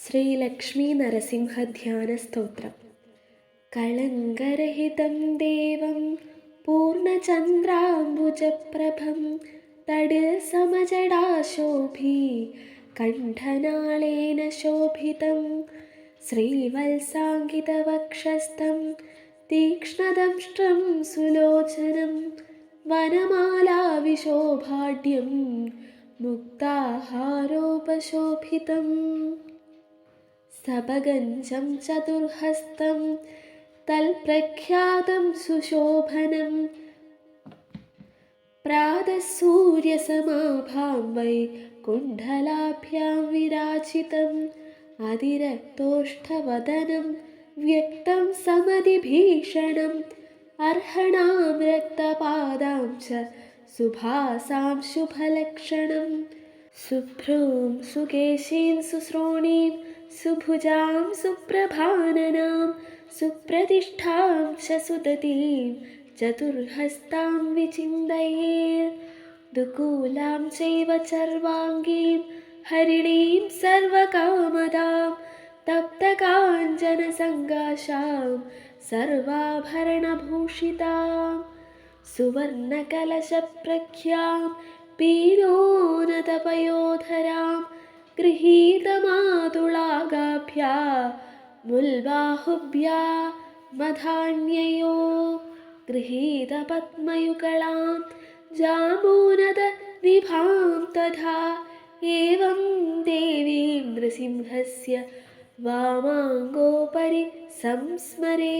ശ്രീലക്ഷ്മീ നരസിംഹധ്യാനസ്തോത്രം കളങ്കരഹിതം ദേവം പൂർണചന്ദ്രാംബുജപ്രഭം തടിൽ സമജടാശോഭി കണ്ഠനാളേന ശോഭിതം ശ്രീവത്സാങ്കിതവക്ഷസ്ഥം തീക്ഷ്ണദംഷ്ട്രം സുലോചനം വനമാലാവിശോഭാഢ്യം മുക്താഹാരോപശോഭിതം. സപഗഞ്ചം ചതുർഹസ്തം തൽപ്രഖ്യാതം സുശോഭനം. പ്രാതസൂര്യസമാഭാം Y കുണ്ഡലാഭ്യാം വിരാജിതം. അതിരക്തോഷ്ഠവദനം വ്യക്തം സമതിഭീഷണം. അർഹണാം രക്തപാദാം ച സുഭാസാം ശുഭലക്ഷണം. ശുഭ്രൂം സുകേശീം സുശ്രോണീം सुभुजां सुप्रभाननां सुप्रतिष्ठां च सुततीं चतुर्हस्तां विचिन्तये। दुकूलां चैव सर्वाङ्गीं हरिणीं सर्वकामदां तप्तकाञ्जनसङ्गाशां सर्वाभरणभूषितां। सुवर्णकलशप्रख्यां पीनो गृहीतमा മധാന്യയോർമധാന്യയോ മുൽബാഹുഭ്യ മധാന്യയോ ഗൃഹീതപത്മയുകളാം ജാമൂനത നിഭാം തഥാ ഏവം ദേവീ നൃസിംഹസ്യ വാമാങ്കോപരി സംസ്മരേ.